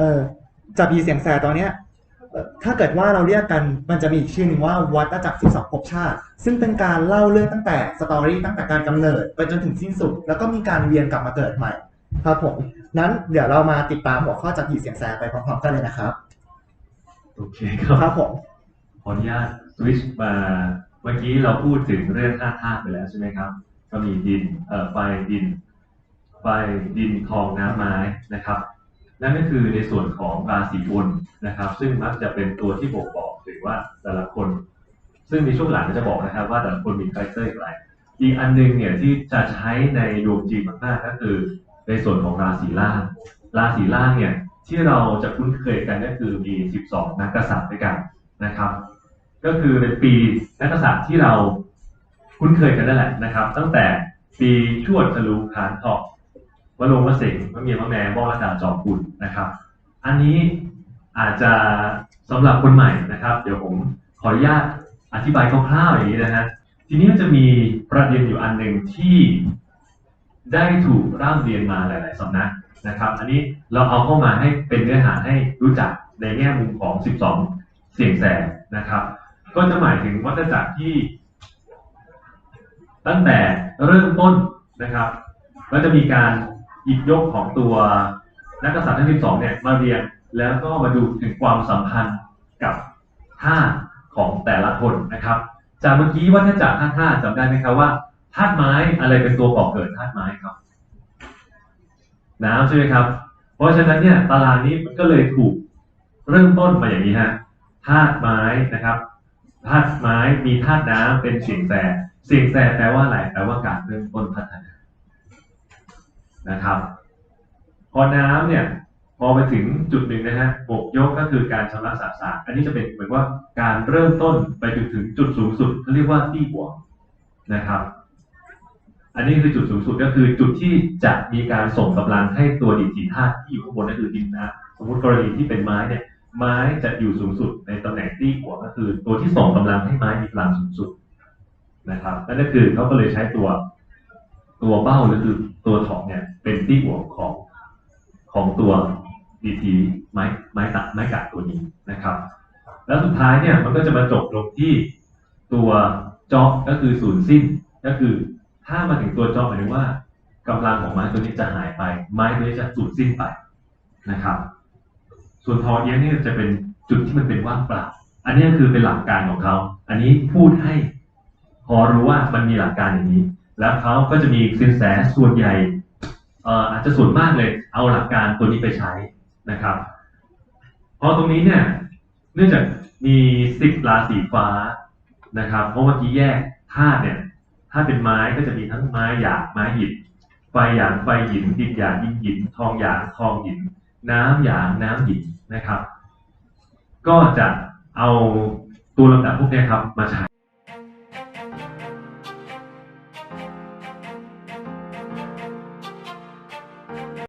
เออจับยีเสียงแสตอนเนี้ยเอ่อถ้าเกิดว่าเราเรียกกันมันจะมีอีกชื่อหนึ่งว่าวัฏจักร12ภพชาติ ซึ่งเป็นการเล่าเรื่องตั้งแต่สตอรี่ตั้งแต่การกำเนิดไปจนถึงสิ้นสุด แล้วก็มีการเวียนกลับมาเกิดใหม่ ครับผม นั้นเดี๋ยวเรามาติดตามหัวข้อจับยีเสียงแสไปพร้อมๆกันเลยนะครับ โอเคครับครับผมขออนุญาตสวิตชมาเมื่อกี้เราพูดถึงเรื่องธาตุธาตุไปแล้วใช่ไหมครับ ก็มีดินเอ่อไฟดินไฟดินทองน้ำไม้นะครับ นั่นก็คือในส่วนของราศีบนนะครับ ซึ่งมักจะเป็นตัวที่บ่งบอกถึงว่าแต่ละคน ซึ่งในช่วงหลังจะบอกนะครับ ว่าแต่ละคนมีคาแรคเตอร์อย่างไรอีกอันหนึงเนี่ยที่จะใช้ในดวงจีนมากๆก็คือ ในส่วนของราศีล่างราศีล่างเนี่ยที่เราจะคุ้นเคยกันก็คือมี 12 นักกษัตริย์ด้วยกันนะครับ ก็คือเป็นปีนักกษัตริย์ที่เราคุ้นเคยกันนั่นแหละนะครับ ตั้งแต่ปีชวดฉลูขานทอง วโรงวสิงห์มะเมียมะแม่บ้อระดาจอมกุลนะครับ อันนี้อาจจะสำหรับคนใหม่นะครับ เดี๋ยวผมขออนุญาตอธิบายคร่าวๆอย่างนี้นะฮะทีนี้มันจะมีประเด็นอยู่อันหนึ่งที่ได้ถูกร่ำเรียนมาหลาย ๆสำนักนะครับ อันนี้เราเอาเข้ามาให้เป็นเนื้อหาให้รู้จักในแง่มุมของ 12 เสียงแสงนะครับ ก็จะหมายถึงวัฏจักรที่ ตั้งแต่เริ่มต้นนะครับก็จะมีการ หยิบยกของตัวนักกษัตริย์ทั้ง 12 เนี่ยมาเรียงแล้วก็มาดูถึงความสัมพันธ์กับธาตุของแต่ละคนนะครับ จากเมื่อกี้วัฏจักรธาตุธาจำได้ไหมครับว่าธาตุไม้อะไรเป็นตัวก่อเกิดธาตุไม้ครับ น้ำใช่ไหมครับ เพราะฉะนั้นเนี่ยตารางนี้มันก็เลยถูกเริ่มต้นมาอย่างนี้ฮะธาตุไม้นะครับธาตุไม้มีธาตุน้ำเป็นสียงแสเสียงแสแปลว่าอะไรแปลว่าการเริ่มต้น นะครับ พอน้ำเนี่ยพอไปถึงจุดหนึ่งนะฮะบกยกก็คือการชำระสาสารอันนี้จะเป็นเหมือนว่าการเริ่มต้นไปจนถึงจุดสูงสุดเขาเรียกว่าตี้บวกนะครับ อันนี้คือจุดสูงสุดก็คือจุดที่จะมีการส่งกำลังให้ตัวดินสีธาตุที่อยู่ข้างบนนั่นคือดินนะสมมติกรณีที่เป็นไม้เนี่ยไม้จะอยู่สูงสุดในตำแหน่งตี้หัวก็คือ ตัวที่ส่งกำลังให้ไม้มีพลังสูงสุดนะครับนั่นก็คือเขาก็เลยใช้ตัว ตัวเบ้าหรือตัวถองเนี่ยเป็นตี้หัวของของตัวดีทีไม้ไม้ตัดไม้กัดตัวนี้นะครับ แล้วสุดท้ายเนี่ยมันก็จะมาจบลงที่ตัวจ็อกก็คือศูนย์สิ้นก็คือถ้ามาถึงตัวจ็อกหมายถึงว่ากำลังของไม้ตัวนี้จะหายไป ไม้ตัวนี้จะสูญสิ้นไปนะครับ ส่วนทอเอียงเนี่ยจะเป็นจุดที่มันเป็นว่างเปล่า อันนี้คือเป็นหลักการของเขา อันนี้พูดให้พอรู้ว่ามันมีหลักการอย่างนี้ แล้วเขาก็จะมีสินแสส่วนใหญ่อาจจะส่วนมากเลย เอาหลักการตัวนี้ไปใช้นะครับพอตรงนี้เนี่ย เนื่องจากมีสิบราศีฟ้านะครับ เพราะเมื่อกี้แยกธาตุเนี่ย ถ้าเป็นไม้ก็จะมีทั้งไม้หยาบไม้หินไฟหยางไฟหินดินหยางดินหิน ทองหยางทองหิน น้ำหยางน้ำหินนะครับ ก็จะเอาตัวลำดับพวกนี้ครับมาใช้